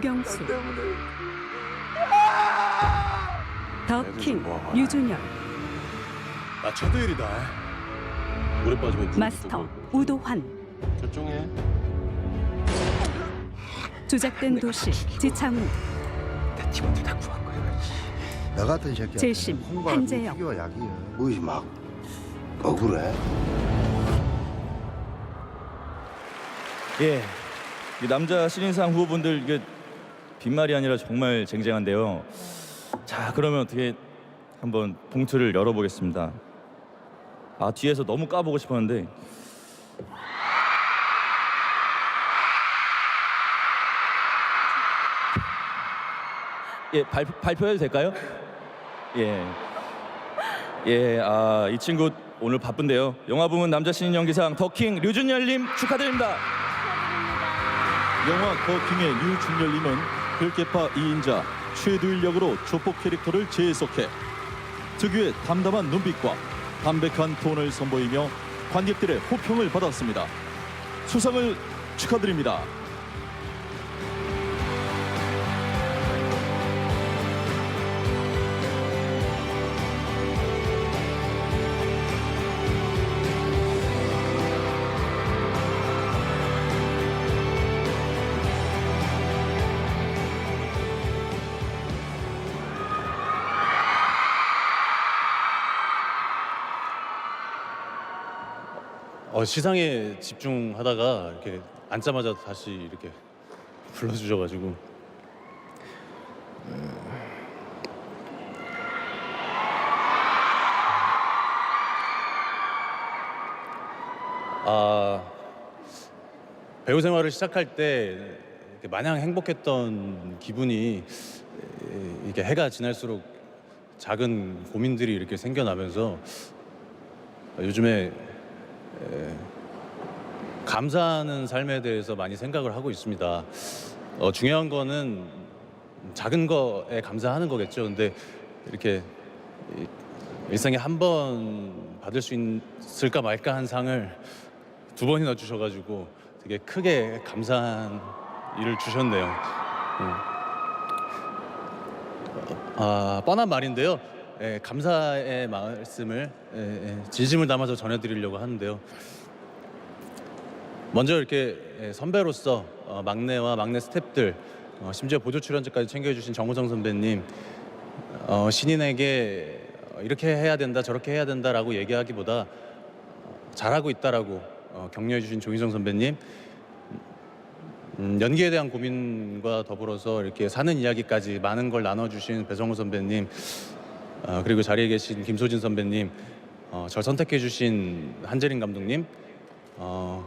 경수 때문에 더킹 뭐. 유준열 나 최대일이다. 물에 빠지면 마스터. 우도환 결정해. 조작된 도시 지창우 내 팀원들 다 구한 거야. 나 같은 새끼야. 재심, 한재영. 약이야. 뭐지 막 억울해? 예, 이 남자 신인상 후보분들 이게 빈말이 아니라 정말 쟁쟁한데요. 자, 그러면 어떻게 한번 봉투를 열어보겠습니다. 아 뒤에서 너무 까보고 싶었는데. 예, 발, 발표해도 될까요? 예. 예, 아, 이 친구 오늘 바쁜데요. 영화 부문 남자 신인 연기상 더킹 류준열님 축하드립니다. 영화 더킹의 류준열님은 별개파 2인자 최두일 역으로 조폭 캐릭터를 재해석해 특유의 담담한 눈빛과 담백한 톤을 선보이며 관객들의 호평을 받았습니다. 수상을 축하드립니다. 어, 시상에 집중하다가 이렇게 앉자마자 다시 이렇게 불러주셔가지고. 아 배우 생활을 시작할 때 이렇게 마냥 행복했던 기분이 에, 이게 해가 지날수록 작은 고민들이 이렇게 생겨나면서 요즘에 감사하는 삶에 대해서 많이 생각을 하고 있습니다. 어, 중요한 거는 작은 거에 감사하는 거겠죠. 근데 이렇게 이- 일생에 한 번 받을 수 있을까 말까 한 상을 두 번이나 주셔가지고 되게 크게 감사한 일을 주셨네요. 음. 아, 뻔한 말인데요. 예, 감사의 말씀을 예, 예, 진심을 담아서 전해드리려고 하는데요. 먼저 이렇게 예, 선배로서 어, 막내와 막내 스탭들 어, 심지어 보조 출연자까지 챙겨주신 정우성 선배님 어, 신인에게 어, 이렇게 해야 된다 저렇게 해야 된다라고 얘기하기보다 어, 잘하고 있다라고 어, 격려해 주신 조인성 선배님 음, 연기에 대한 고민과 더불어서 이렇게 사는 이야기까지 많은 걸 나눠주신 배성우 선배님 어, 그리고 자리에 계신 김소진 선배님 어, 절 선택해주신 한재린 감독님 어,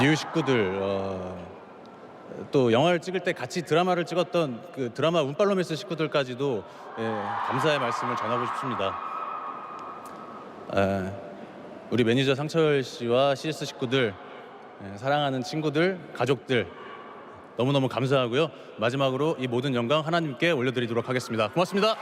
뉴 식구들 어, 또 영화를 찍을 때 같이 드라마를 찍었던 그 드라마 운빨로메스 식구들까지도 예, 감사의 말씀을 전하고 싶습니다. 에, 우리 매니저 상철 씨와 CS 식구들 예, 사랑하는 친구들 가족들 너무너무 감사하고요. 마지막으로 이 모든 영광 하나님께 올려드리도록 하겠습니다. 고맙습니다.